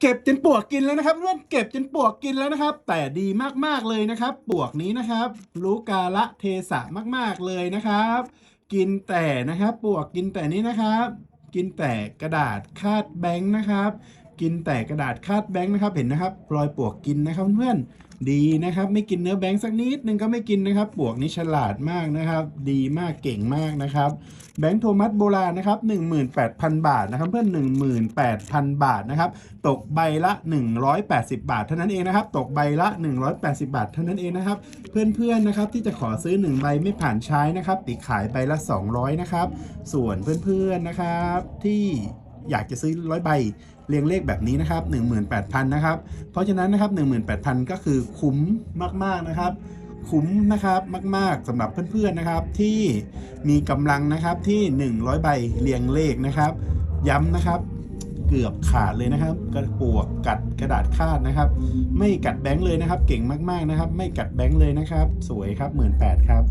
เก็บจนปวกกินแล้วนะครับเพื่อนเก็บจนปวกกินแล้วนะครับ แต่ดีมากๆเลยนะครับ ปวกนี้นะครับ รู้กาละเทศะมากๆเลยนะครับ กินแต่นะครับ ปวกกินแต่นี้นะครับ กินแต่กระดาษคาดแบงค์นะครับ กินแต่กระดาษคาดแบงค์นะครับเห็นนะครับรอยปวกกินนะครับเพื่อนดีนะครับ ไม่กินเนื้อแบงค์สักนิดนึงก็ไม่กินนะครับ ปวกนี้ฉลาดมากนะครับ ดีมากเก่งมากนะครับ แบงค์โทมัสโบราณนะครับ18,000 บาทนะครับ เพื่อน18,000 บาทนะครับ ตกใบละ 180 บาท เท่านั้นเองนะครับ ตกใบละ 180 บาท เท่านั้นเองนะครับ เพื่อนๆนะครับที่จะขอซื้อ 1 ใบไม่ผ่านใช้นะครับติขายใบละ 200 นะครับ ส่วนเพื่อนๆนะครับที่ อยากจะซื้อร้อยใบเรียงเลขแบบนี้นะครับ 18,000 นะครับ เพราะฉะนั้นนะครับ 18,000 ก็คือคุ้มมากๆนะครับ คุ้มนะครับมาก ๆสำหรับเพื่อนๆนะครับที่มีกำลังนะครับที่ 100 ใบเรียงเลขนะครับ ย้ำนะครับเกือบขาดเลยนะครับ กระปวกกัดกระดาษคาดนะครับ ไม่กัดแบงค์เลยนะครับ เก่งมากๆนะครับ ไม่กัดแบงค์เลยนะครับ สวยครับ 18,000ครับ